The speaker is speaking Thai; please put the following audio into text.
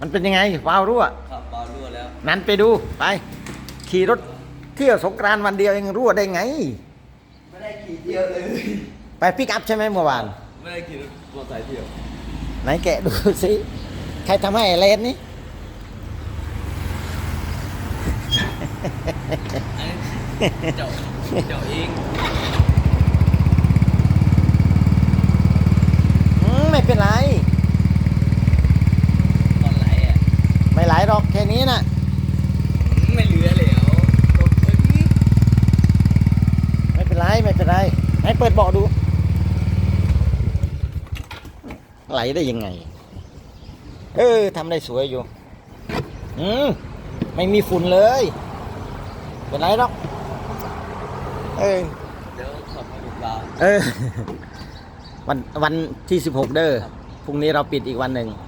มันเป็นยังไงวาวรั่ว ครับบอลรั่วแล้ว นั้นไปดูไป ขี่รถเที่ยวสงกรานต์วันเดียวเองรั่วได้ไง ไม่ได้ขี่เที่ยวเลย ไปปิกอัพใช่ไหมเมื่อวาน ไม่ได้ขี่รถมอเตอร์ไซค์เที่ยว ไหนแกะดูสิใครทำให้ไอ้เลนนี่อันนี้เจาะเจาะเอง อืมไม่เป็นไร ตอนไหลอะ ไม่ไหลหรอกแค่นี้นะไม่เหลือแล้วตกไปนี่ไม่เป็นไรไม่เป็นไรให้เปิดเบาะดู ไหลได้ยังไง เออทำได้สวยอยู่ อืมไม่มีฝุ่นเลย เป็นไรหรอก เออเดี๋ยวขับมาดูปลาเออ วันวันที่สิบหกเด้อพรุ่งนี้เราปิดอีกวันหนึ่งค